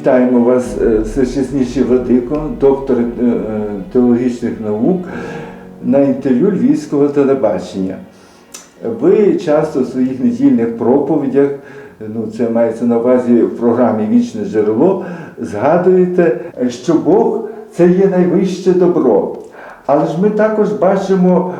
Вітаємо вас, е, всечесніший Владико, доктор е, е, теологічних наук на інтерв'ю Львівського телебачення. Ви часто в своїх недільних проповідях, ну це мається на увазі в програмі Вічне джерело, згадуєте, що Бог це є найвище добро. Але ж ми також бачимо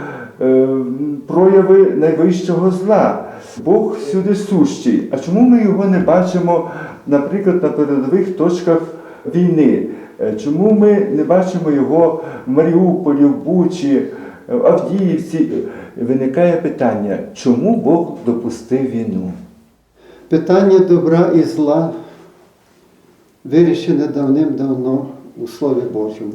прояви найвищого зла. Бог всюди сущий. А чому ми його не бачимо, наприклад, на передових точках війни? Е, Чому ми не бачимо його в Маріуполі, в Бучі, в Авдіївці? Виникає питання, чому Бог допустив війну? Питання добра і зла вирішене давним-давно у Слові Божому.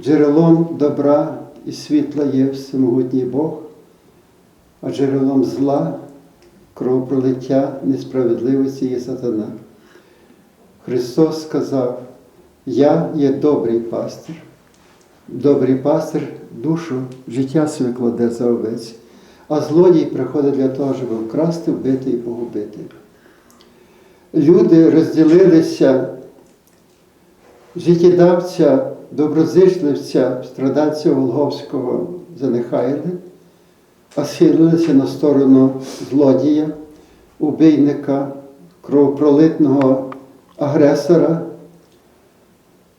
Джерелом добра і світла є всемогутній Бог, а джерелом зла, кровопролиття, несправедливості є сатана. Христос сказав, Я є добрий пастир. Добрий пастир душу, життя своє кладе за овець, а злодій приходить для того, щоб вкрасти, вбити і погубити. Люди розділилися життєдавця, доброзичливця, страдальця Волговського занехаяли, а схилилися на сторону злодія, убийника, кровопролитного агресора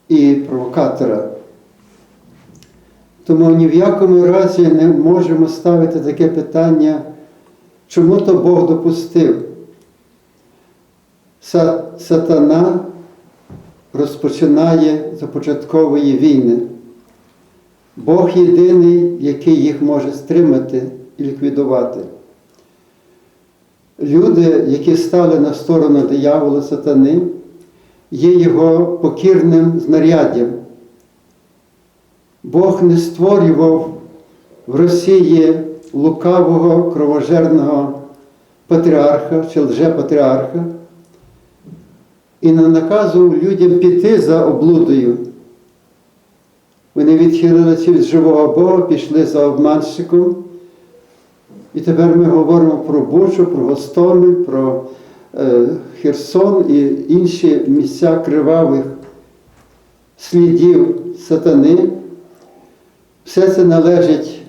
і провокатора. Тому ні в якому разі не можемо ставити таке питання, чому то Бог допустив. Са- Сатана розпочинає, започатковує війни. Бог єдиний, який їх може стримати ліквідувати. Люди, які стали на сторону диявола сатани, є його покірним знаряддям. Бог не створював в Росії лукавого кровожерного патріарха чи лжепатріарха і не наказував людям піти за облудою. Вони відхилилися від живого Бога, пішли за обманщиком. І тепер ми говоримо про Бучу, про Гостомель, про е, Херсон і інші місця кривавих слідів сатани. Все це належить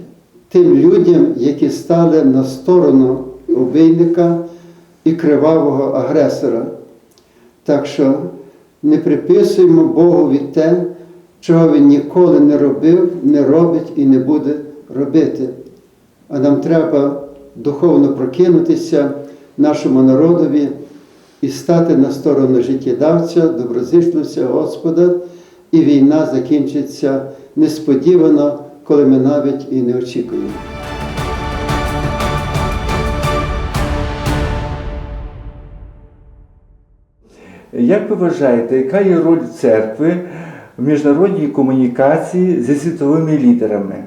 тим людям, які стали на сторону убийника і кривавого агресора. Так що не приписуємо Богові те, чого він ніколи не робив, не робить і не буде робити. А нам треба духовно прокинутися нашому народові і стати на сторону життєдавця, доброзичливця Господа, і війна закінчиться несподівано, коли ми навіть і не очікуємо. Як ви вважаєте, яка є роль церкви в міжнародній комунікації зі світовими лідерами?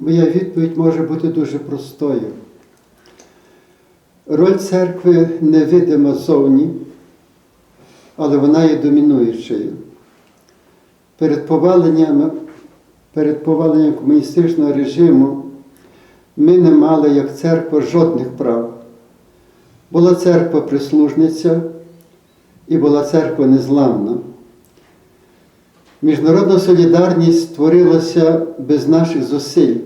Моя відповідь може бути дуже простою. Роль церкви невидима зовні, але вона є домінуючою. Перед поваленням, перед поваленням комуністичного режиму ми не мали як церква жодних прав. Була церква прислужниця і була церква незламна. Міжнародна солідарність створилася без наших зусиль.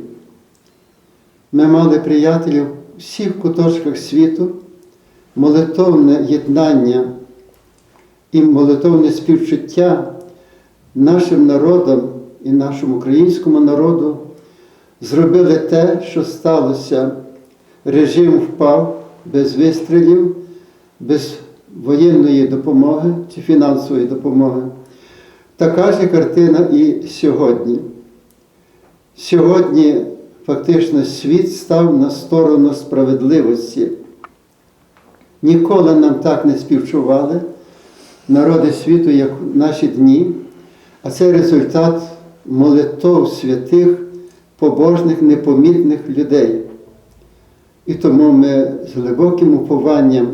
Ми мали приятелів у всіх куточках світу, молитовне єднання і молитовне співчуття нашим народам і нашому українському народу зробили те, що сталося. Режим впав без вистрілів, без воєнної допомоги чи фінансової допомоги. Така ж картина і сьогодні. Сьогодні фактично світ став на сторону справедливості. Ніколи нам так не співчували народи світу, як в наші дні, а це результат молитов святих, побожних, непомітних людей. І тому ми з глибоким упованням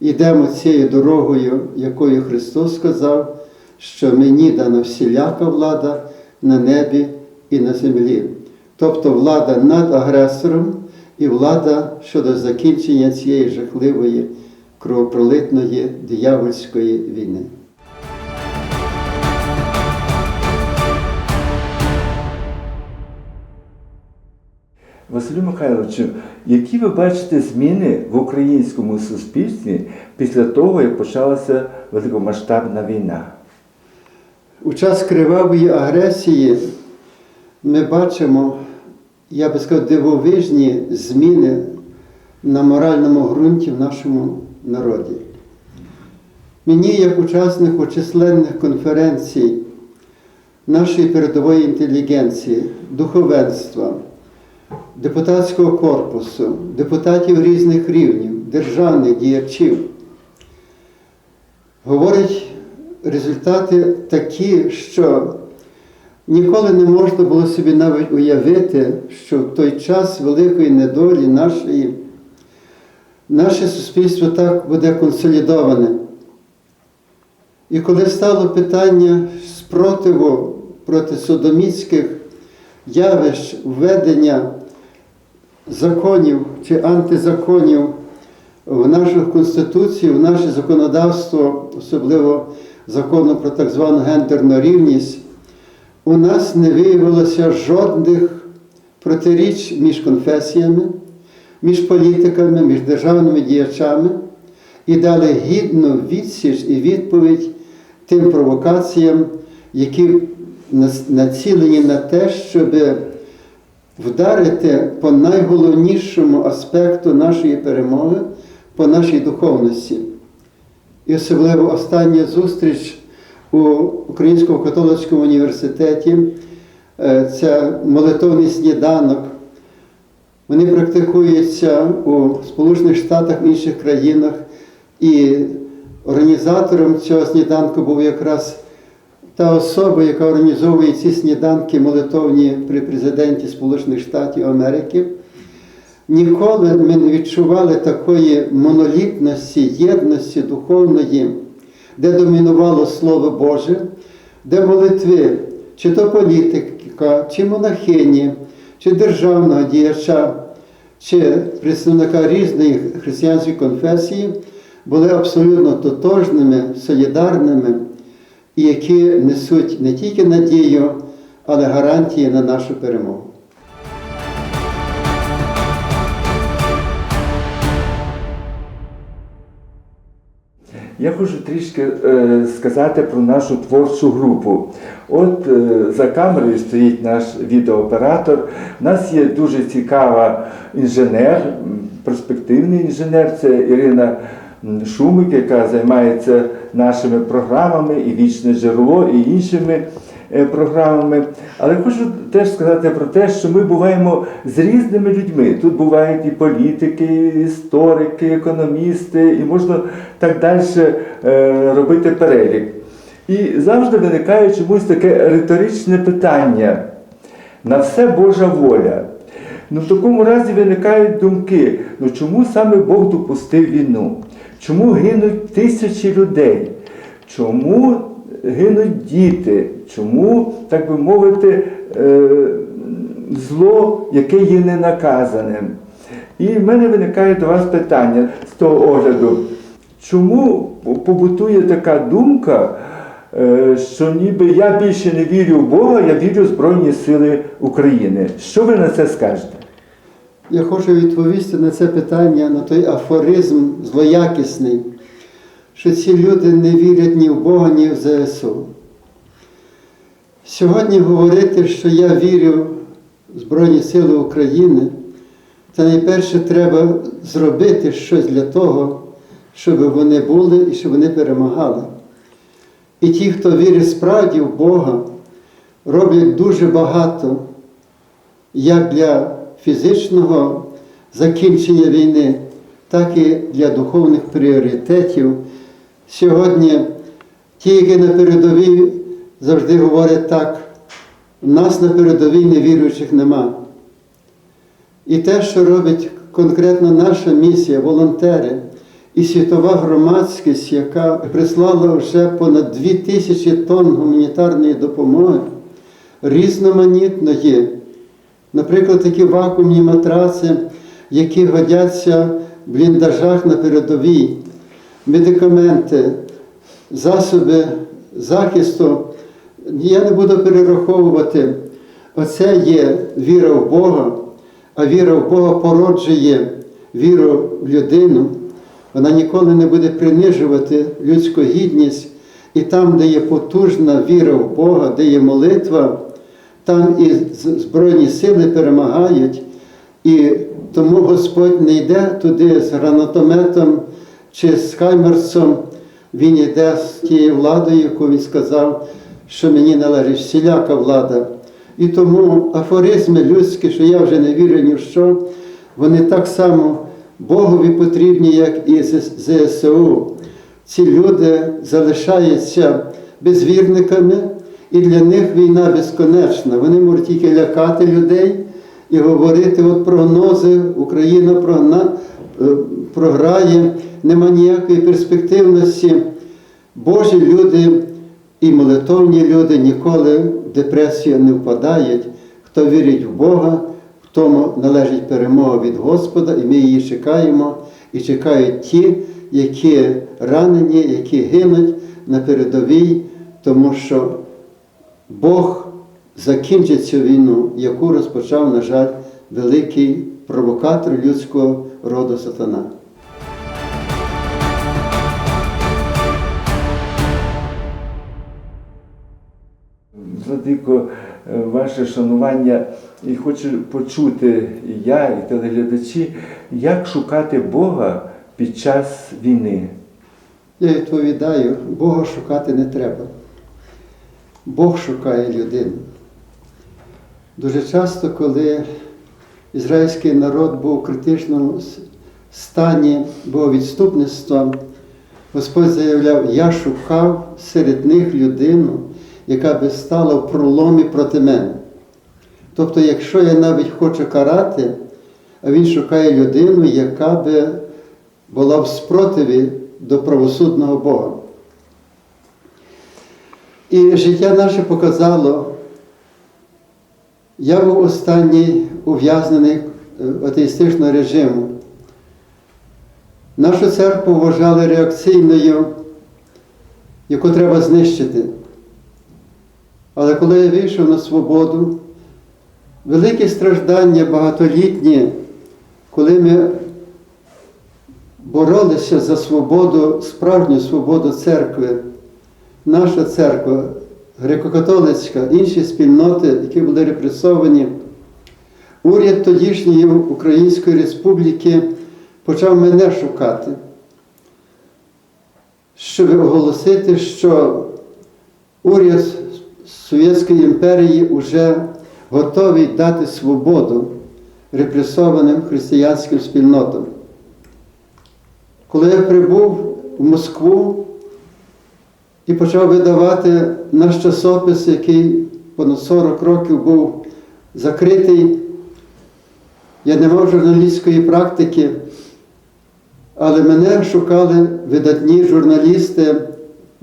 йдемо цією дорогою, якою Христос сказав, що мені дана всіляка влада на небі і на землі. Тобто влада над агресором і влада щодо закінчення цієї жахливої кровопролитної диявольської війни. Василю Михайловичу, які ви бачите зміни в українському суспільстві після того, як почалася великомасштабна війна? У час кривавої агресії ми бачимо, я би сказав, дивовижні зміни на моральному ґрунті в нашому народі. Мені, як учаснику численних конференцій нашої передової інтелігенції, духовенства, депутатського корпусу, депутатів різних рівнів, державних діячів, говорять результати такі, що ніколи не можна було собі навіть уявити, що в той час великої недолі нашої, наше суспільство так буде консолідоване. І коли стало питання спротиву проти содоміцьких явищ введення законів чи антизаконів в нашу Конституцію, в наше законодавство, особливо закону про так звану гендерну рівність, у нас не виявилося жодних протиріч між конфесіями, між політиками, між державними діячами і дали гідну відсіч і відповідь тим провокаціям, які націлені на те, щоб вдарити по найголовнішому аспекту нашої перемоги, по нашій духовності. І особливо остання зустріч у Українському католицькому університеті е, це молитовний сніданок. Вони практикуються у Сполучених Штатах, в інших країнах. І організатором цього сніданку був якраз та особа, яка організовує ці сніданки молитовні при президенті Сполучених Штатів Америки. Ніколи ми не відчували такої монолітності, єдності духовної, де домінувало Слово Боже, де молитви, чи то політика, чи монахині, чи державного діяча, чи представника різної християнської конфесії були абсолютно тотожними, солідарними, і які несуть не тільки надію, але гарантії на нашу перемогу. Я хочу трішки е, сказати про нашу творчу групу. От е, за камерою стоїть наш відеооператор. У нас є дуже цікава інженер, перспективний інженер. Це Ірина Шумик, яка займається нашими програмами і вічне джерело, і іншими програмами. Але хочу теж сказати про те, що ми буваємо з різними людьми. Тут бувають і політики, і історики, економісти, і можна так далі е, робити перелік. І завжди виникає чомусь таке риторичне питання. На все Божа воля. Ну, в такому разі виникають думки, ну чому саме Бог допустив війну? Чому гинуть тисячі людей? Чому гинуть діти? Чому, так би мовити, е, зло, яке є ненаказаним? І в мене виникає до вас питання з того огляду, чому побутує така думка, е, що ніби я більше не вірю в Бога, я вірю в Збройні Сили України. Що ви на це скажете? Я хочу відповісти на це питання, на той афоризм злоякісний, що ці люди не вірять ні в Бога, ні в ЗСУ. Сьогодні говорити, що я вірю в Збройні Сили України, це найперше треба зробити щось для того, щоб вони були і щоб вони перемагали. І ті, хто вірить справді в Бога, роблять дуже багато як для фізичного закінчення війни, так і для духовних пріоритетів. Сьогодні ті, які на передовій завжди говорять так, нас на передовій невіруючих нема. І те, що робить конкретно наша місія, волонтери і світова громадськість, яка прислала вже понад 2 тисячі тонн гуманітарної допомоги, різноманітної. Наприклад, такі вакуумні матраци, які годяться в бліндажах на передовій. Медикаменти, засоби захисту. Я не буду перераховувати. Оце є віра в Бога, а віра в Бога породжує віру в людину. Вона ніколи не буде принижувати людську гідність. І там, де є потужна віра в Бога, де є молитва, там і Збройні сили перемагають. І тому Господь не йде туди з гранатометом чи з хаймерсом. Він йде з тією владою, яку він сказав, що мені належить всіляка влада. І тому афоризми людські, що я вже не вірю ні в що, вони так само Богові потрібні, як і ЗСУ. Ці люди залишаються безвірниками, і для них війна безконечна. Вони можуть тільки лякати людей і говорити от прогнози, Україна прогна, е, програє, нема ніякої перспективності. Божі люди і молитовні люди ніколи в депресію не впадають. Хто вірить в Бога, в тому належить перемога від Господа, і ми її чекаємо. І чекають ті, які ранені, які гинуть на передовій, тому що Бог закінчить цю війну, яку розпочав, на жаль, великий провокатор людського роду сатана. Владико, е, ваше шанування, і хочу почути і я, і телеглядачі, як шукати Бога під час війни. Я відповідаю, Бога шукати не треба. Бог шукає людину. Дуже часто, коли ізраїльський народ був у критичному стані боговідступництва, Господь заявляв, я шукав серед них людину, яка би стала в проломі проти мене. Тобто, якщо я навіть хочу карати, а він шукає людину, яка би була в спротиві до правосудного Бога. І життя наше показало, я був останній ув'язнений е, атеїстичного режиму. Нашу церкву вважали реакційною, яку треба знищити. Але коли я вийшов на свободу, великі страждання багатолітні, коли ми боролися за свободу, справжню свободу церкви, наша церква, греко-католицька, інші спільноти, які були репресовані, уряд тодішньої Української Республіки почав мене шукати, щоб оголосити, що уряд Совєтської імперії вже готовий дати свободу репресованим християнським спільнотам. Коли я прибув в Москву і почав видавати наш часопис, який понад 40 років був закритий, я не мав журналістської практики, але мене шукали видатні журналісти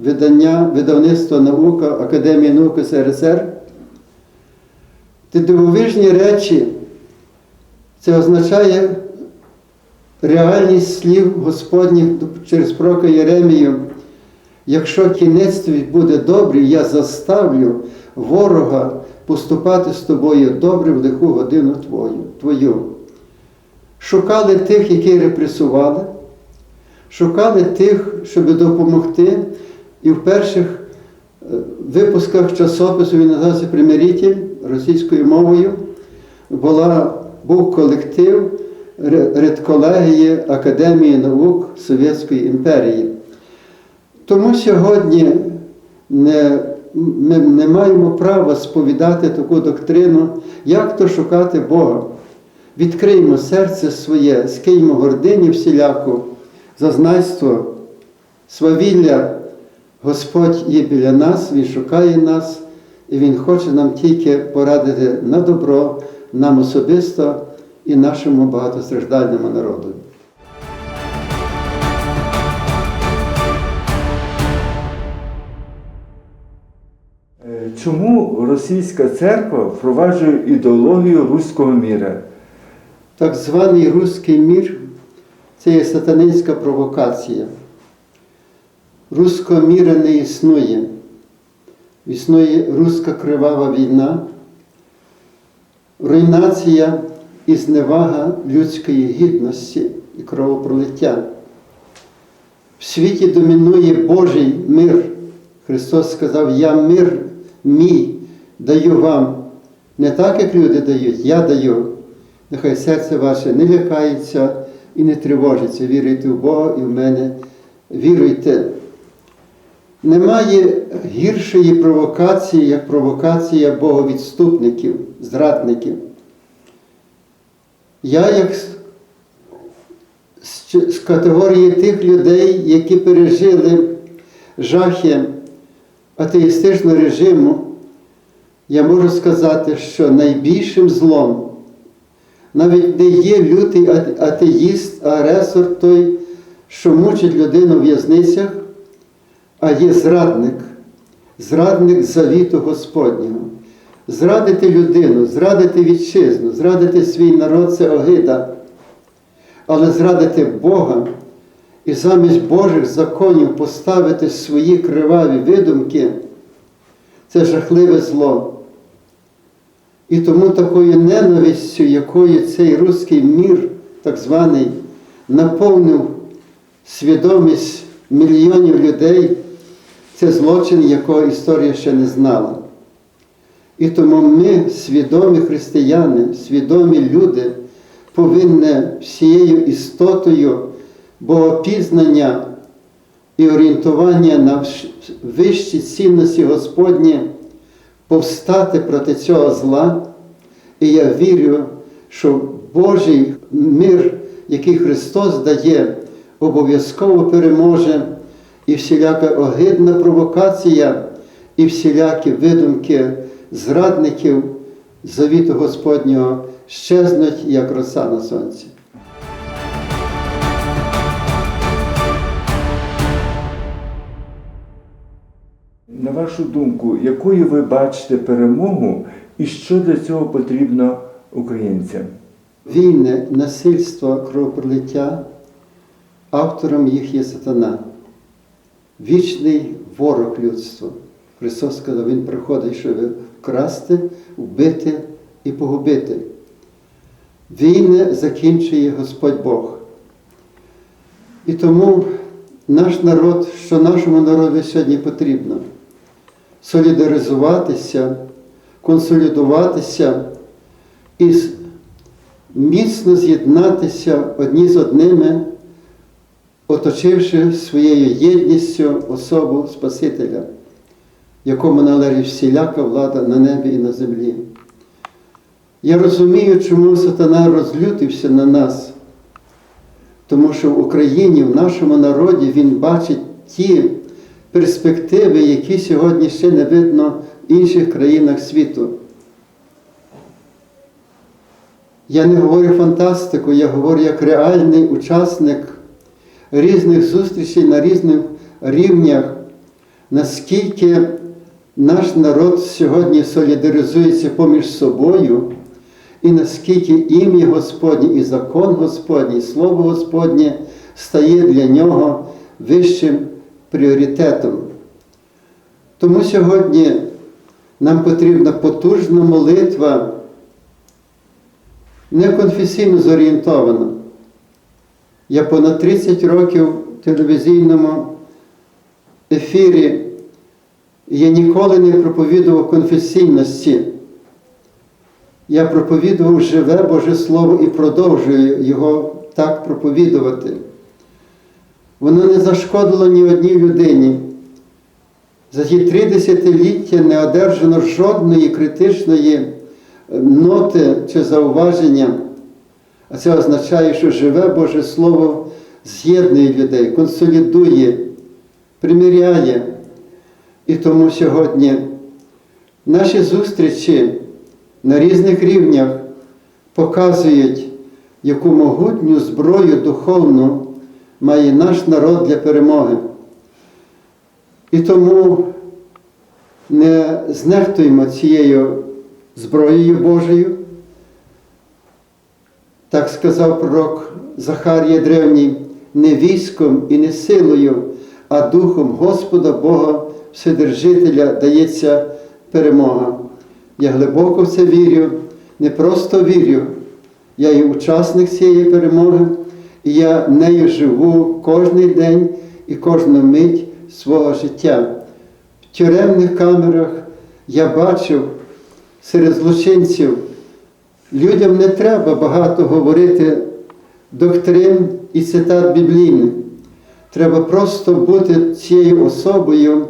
видання, видавництва наука, Академії наук СРСР. Ті дивовижні речі, це означає реальність слів Господніх через пророка Єремію. Якщо кінець твій буде добрий, я заставлю ворога поступати з тобою добре в лиху годину твою. твою. Шукали тих, які репресували, шукали тих, щоб допомогти. І в перших е, випусках часопису він називався «Примиритель» російською мовою була, був колектив редколегії Академії наук Совєтської імперії. Тому сьогодні не, ми не маємо права сповідати таку доктрину, як то шукати Бога. Відкриємо серце своє, скиньмо гордині всіляку, зазнайство, свавілля. Господь є біля нас, Він шукає нас, і Він хоче нам тільки порадити на добро, нам особисто і нашому багатостраждальному народу. Е, Чому російська церква впроваджує ідеологію руського міра? Так званий руський мір це є сатанинська провокація. Руського міра не існує. Існує руська кривава війна, руйнація і зневага людської гідності і кровопролиття. В світі домінує Божий мир. Христос сказав, я мир мій даю вам. Не так, як люди дають, я даю. Нехай серце ваше не лякається і не тривожиться. Віруйте в Бога і в мене. Віруйте. Немає гіршої провокації, як провокація боговідступників, зрадників. Я, як з- категорії тих людей, які пережили жахи атеїстичного режиму, я можу сказати, що найбільшим злом навіть не є лютий ате- атеїст, агресор той, що мучить людину в в'язницях, а є зрадник, зрадник завіту Господнього. Зрадити людину, зрадити вітчизну, зрадити свій народ це огида, але зрадити Бога і замість Божих законів поставити свої криваві видумки це жахливе зло. І тому такою ненавистю, якою цей руський мір, так званий, наповнив свідомість мільйонів людей, це злочин, якого історія ще не знала. І тому ми, свідомі християни, свідомі люди, повинні всією істотою богопізнання і орієнтування на вищі цінності Господні повстати проти цього зла. І я вірю, що Божий мир, який Христос дає, обов'язково переможе, і всіляка огидна провокація, і всілякі видумки зрадників завіту Господнього щезнуть, як роса на сонці. На вашу думку, якою ви бачите перемогу і що для цього потрібно українцям? Війни, насильство, кровопролиття, автором їх є сатана, вічний ворог людства. Христос сказав, Він приходить, щоб вкрасти, вбити і погубити. Війни закінчує Господь Бог. І тому наш народ, що нашому народу сьогодні потрібно, солідаризуватися, консолідуватися і міцно з'єднатися одні з одними, оточивши своєю єдністю особу Спасителя, якому належить всіляка влада на небі і на землі. Я розумію, чому сатана розлютився на нас, тому що в Україні, в нашому народі, він бачить ті перспективи, які сьогодні ще не видно в інших країнах світу. Я не говорю фантастику, я говорю як реальний учасник різних зустрічей на різних рівнях, наскільки наш народ сьогодні солідаризується поміж собою, і наскільки ім'я Господнє і закон Господній, і Слово Господнє стає для нього вищим пріоритетом. Тому сьогодні нам потрібна потужна молитва не конфесійно зорієнтована. Я понад 30 років в телевізійному ефірі я ніколи не проповідував конфесійності. Я проповідував живе Боже Слово і продовжую його так проповідувати. Воно не зашкодило ні одній людині. За ті три десятиліття не одержано жодної критичної ноти чи зауваження. А це означає, що живе Боже Слово з'єднує людей, консолідує, примиряє. І тому сьогодні наші зустрічі на різних рівнях показують, яку могутню зброю духовну має наш народ для перемоги. І тому не знехтуємо цією зброєю Божою. Так сказав пророк Захарія Древній, не військом і не силою, а духом Господа Бога Вседержителя дається перемога. Я глибоко в це вірю, не просто вірю, я є учасник цієї перемоги, і я нею живу кожний день і кожну мить свого життя. В тюремних камерах я бачив серед злочинців, людям не треба багато говорити доктрин і цитат біблійних. Треба просто бути цією особою,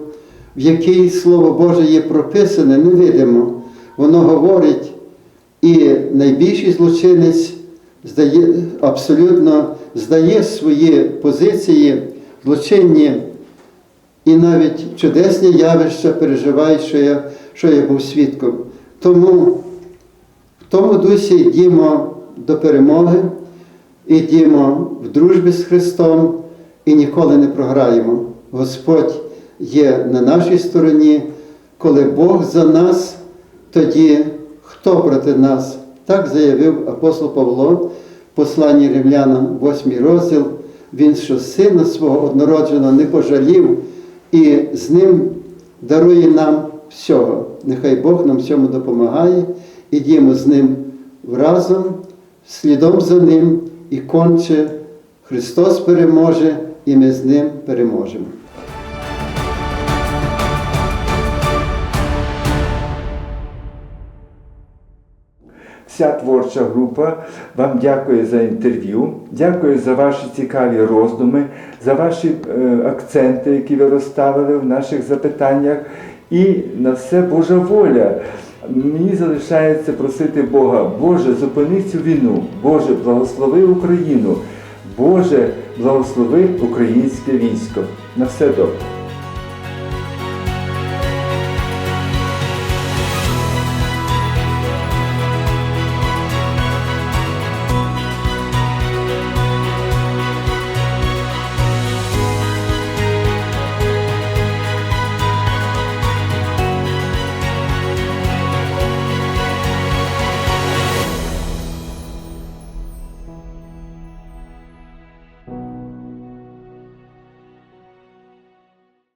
в якій Слово Боже є прописане, невидимо. Воно говорить, і найбільший злочинець здає, абсолютно здає свої позиції злочинні і навіть чудесні явища переживає, що я, що я був свідком. Тому тому дусі йдімо до перемоги, ідімо в дружбі з Христом і ніколи не програємо. Господь є на нашій стороні, коли Бог за нас, тоді хто проти нас? Так заявив апостол Павло в посланні римлянам, 8 розділ. Він, що сина свого однородженого не пожалів, і з ним дарує нам всього. Нехай Бог нам в цьому допомагає, ідімо з ним разом, слідом за ним і конче Христос переможе, і ми з ним переможемо. Вся творча група вам дякує за інтерв'ю, дякую за ваші цікаві роздуми, за ваші е, акценти, які ви розставили в наших запитаннях. І на все Божа воля. Мені залишається просити Бога, Боже, зупини цю війну, Боже, благослови Україну, Боже, благослови українське військо. На все добре.